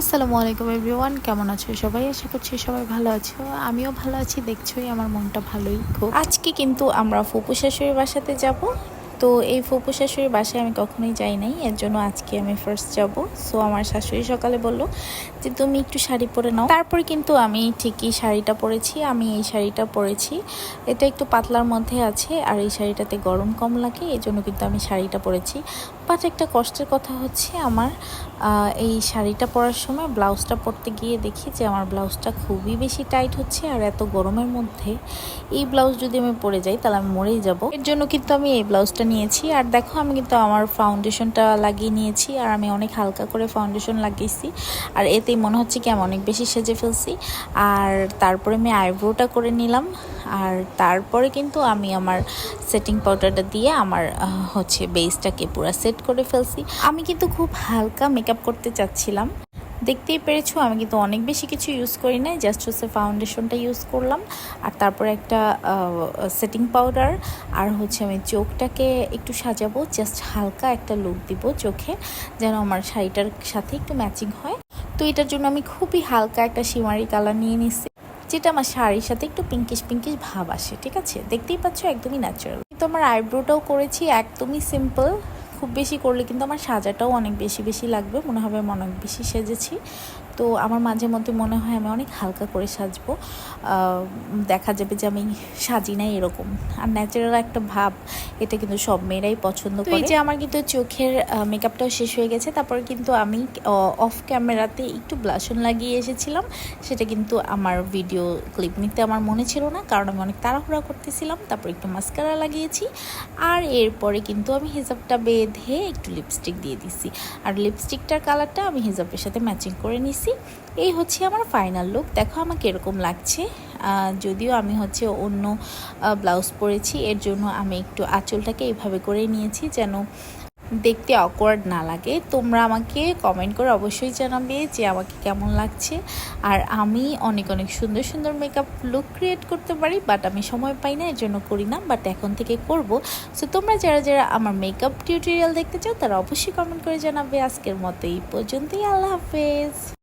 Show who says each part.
Speaker 1: আসসালামু আলাইকুম এভরিওয়ান, কেমন আছো সবাই? আশা করছি সবাই ভালো আছো। আমিও ভালো আছি, দেখছোই আমার মনটা ভালোই খুব। আজকে কিন্তু আমরা ফুপু শাশুড়ির বাসাতে যাব। তো এই ফুপু শাশুড়ির বাসায় আমি কখনোই যাই নাই, এর জন্য আজকে আমি ফার্স্ট যাব। সো আমার শাশুড়ি সকালে বলল যে, তুমি একটু শাড়ি পরে নাও। তারপরে কিন্তু আমি ঠিকই শাড়িটা পরেছি, আমি এই শাড়িটা পরেছি। এটা একটু পাতলার মধ্যে আছে, আর এই শাড়িটাতে গরম কম লাগে এই জন্য কিন্তু আমি শাড়িটা পরেছি। বাট একটা কষ্টের কথা হচ্ছে আমার এই শাড়িটা পরার সময় ব্লাউজটা পরতে গিয়ে দেখি যে আমার ব্লাউজটা খুবই বেশি টাইট হচ্ছে আর এত গরমের মধ্যে এই ব্লাউজ যদি আমি পরে যাই তাহলে আমি মরেই যাব। এর জন্য কিন্তু আমি এই ব্লাউজটা নিয়েছি আর দেখো আমি কিন্তু আমার ফাউন্ডেশনটা লাগিয়ে নিয়েছি আর আমি অনেক হালকা করে ফাউন্ডেশন লাগিয়েছি আর এতেই মনে হচ্ছে কি আমি অনেক বেশি সেজে ফেলছি। আর তারপরে আমি আইব্রোটা করে নিলাম। আর তারপরে কিন্তু আমি আমার সেটিং পাউডারটা দিয়ে আমার হচ্ছে বেসটাকে পুরো সেট করে ফেলছি। আমি কিন্তু খুব হালকা মেকআপ করতে চাচ্ছিলাম। দেখতেই পেরেছ, আমি কিন্তু অনেক বেশি কিছু ইউজ করি নাই জাস্ট হচ্ছে ফাউন্ডেশনটা ইউজ করলাম। আর তারপরে একটা সেটিং পাউডার আর হচ্ছে আমি চোখটাকে একটু সাজাবো জাস্ট হালকা একটা লুক দিব চোখে, যেন আমার শাড়িটার সাথে একটু ম্যাচিং হয়। তো এটার জন্য আমি খুবই হালকা একটা শিমারি কালার নিয়ে নিচ্ছি যেটা আমার শাড়ির সাথে একটু পিঙ্কিশ পিঙ্কিশ ভাব আসে, ঠিক আছে? দেখতেই পাচ্ছ একদমই ন্যাচারাল কিন্তু আমার আইব্রোটাও করেছি একদমই সিম্পল খুব বেশি করলে কিন্তু আমার সাজাটাও অনেক বেশি বেশি লাগবে, মনে হবে আমি অনেক বেশি সেজেছি। তো আমার মাঝে মধ্যে মনে হয় আমি অনেক হালকা করে সাজবো। দেখা যাবে যে আমি সাজি নাই এরকম। আর ন্যাচারাল একটা ভাব এটা কিন্তু সব মেয়েরাই পছন্দ করে এই যে আমার কিন্তু চোখের মেকআপটাও শেষ হয়ে গেছে। তারপরে কিন্তু আমি অফ ক্যামেরাতে একটু ব্লাশন লাগিয়ে এসেছিলাম। সেটা কিন্তু আমার ভিডিও ক্লিপ নিতে আমার মনে ছিল না কারণ আমি অনেক তাড়াহুড়া করতেছিলাম। তারপর একটু মাস্কারা লাগিয়েছি। আর এরপরে কিন্তু আমি হিজাবটা বেঁধে একটু লিপস্টিক দিয়ে দিছি। আর লিপস্টিকটার কালারটা আমি হিজাবের সাথে ম্যাচিং করে নিছি। এই হচ্ছে আমার ফাইনাল লুক দেখো আমাকে এরকম লাগছে। যদিও আমি হচ্ছে অন্য ব্লাউজ পরেছি, এর জন্য আমি একটু আঁচলটাকে এইভাবে করে নিয়েছি যেন দেখতে অকওয়ার্ড না লাগে। তোমরা আমাকে কমেন্ট করে অবশ্যই জানাবে যে আমাকে কেমন লাগছে। আর আমি অনেক অনেক সুন্দর সুন্দর মেকআপ লুক ক্রিয়েট করতে পারি বাট আমি সময় পাই না, এর জন্য করি না বাট এখন থেকে করব। সো তোমরা যারা যারা আমার মেকআপ টিউটোরিয়াল দেখতে চাও, তারা অবশ্যই কমেন্ট করে জানাবে। আজকের মতো এই পর্যন্তই। আল্লাহ হাফেজ।